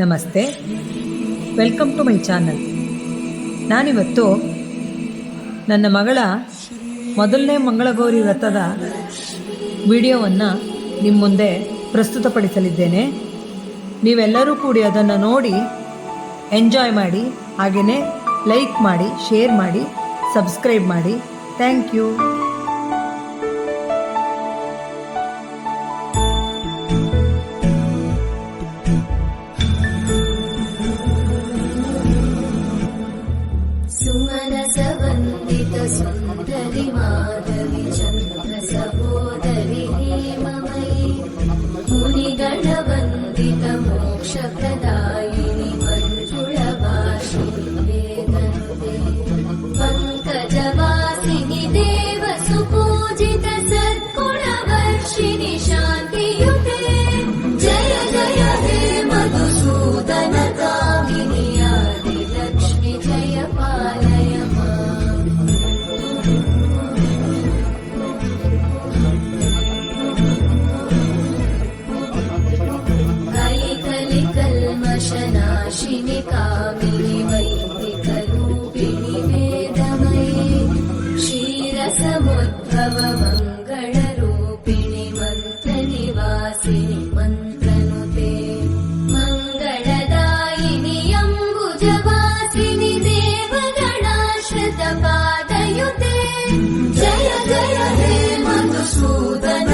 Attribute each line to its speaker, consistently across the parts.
Speaker 1: ನಮಸ್ತೆ. Welcome to my channel ನಾನಿವತ್ತು ನನ್ನ ಮಗಳ ಮೊದಲನೇ ಮಂಗಳಗೌರಿ ವ್ರತದ ವಿಡಿಯೋವನ್ನು ನಿಮ್ಮ ಮುಂದೆ ಪ್ರಸ್ತುತಪಡಿಸಲಿದ್ದೇನೆ. ನೀವೆಲ್ಲರೂ ಕೂಡಿ ಅದನ್ನು ನೋಡಿ ಎಂಜಾಯ್ ಮಾಡಿ ಹಾಗೆಯೇ ಲೈಕ್ ಮಾಡಿ ಶೇರ್ ಮಾಡಿ ಸಬ್ಸ್ಕ್ರೈಬ್ ಮಾಡಿ. ಥ್ಯಾಂಕ್ ಯು
Speaker 2: സംതരിമാത क्षीरसमुद्भव मङ्गलरूपिणि मन्त्रनिवासिनि मन्त्रनुते। मङ्गलदायिनि अम्बुजवासिनि देवगणाश्रितपादयुते। जय जय हे मधुसूदन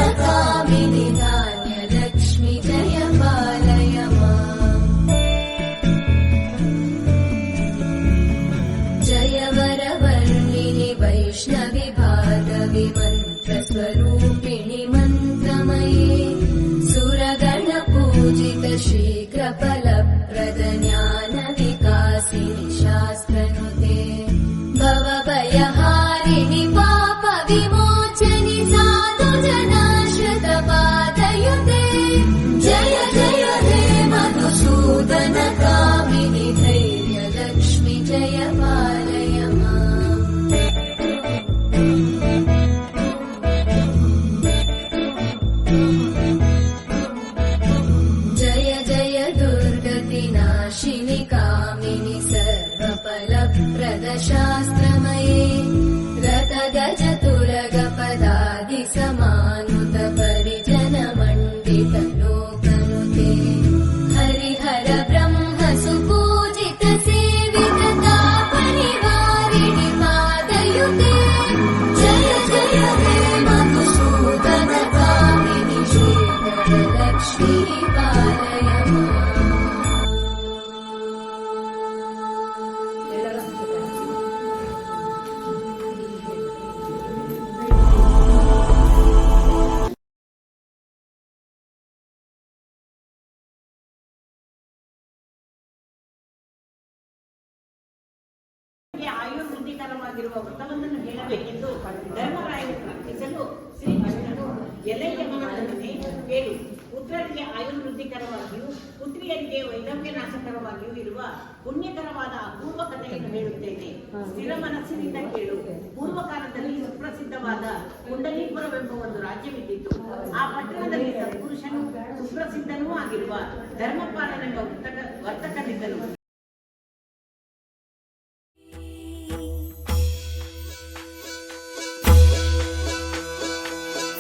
Speaker 3: ಗೆ ಆಯುರ್ವೇದಿಕರವಾಗಿರುವ ವ್ರತವನ್ನು ಹೇಳಬೇಕೆಂದು ಧರ್ಮರಾಯರು. ಪ್ರಾರ್ಥಿಸಲು ಶ್ರೀಕೃಷ್ಣನು ಎಲೆಯ ಮಗನನ್ನೇ ಹೇಳಿ ಪುತ್ರರಿಗೆ ಆಯುರ್ವೃದ್ಧಿಕರವಾಗಿಯೂ ಪುತ್ರಿಯರಿಗೆ ವೈದವ್ಯ ನಾಶಕರವಾಗಿಯೂ ಇರುವ ಪುಣ್ಯಕರವಾದ ಅಪೂರ್ವ ಕಥೆಯನ್ನು ಹೇಳುತ್ತೇನೆ. ಸ್ಥಿರ ಮನಸ್ಸಿನಿಂದ ಕೇಳು. ಪೂರ್ವಕಾಲದಲ್ಲಿ ಸುಪ್ರಸಿದ್ಧವಾದ ಕುಂಡಲೀಪುರವೆಂಬ ಒಂದು ರಾಜ್ಯವಿದ್ದಿತ್ತು ಆ ಪಟ್ಟಣದಲ್ಲಿ ಸತ್ಪುರುಷನು ಸುಪ್ರಸಿದ್ಧನೂ ಆಗಿರುವ ಧರ್ಮಪಾಲನೆಂಬ ವರ್ತಕ, ವರ್ತಕನಿದ್ದನು.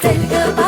Speaker 3: say goodbye.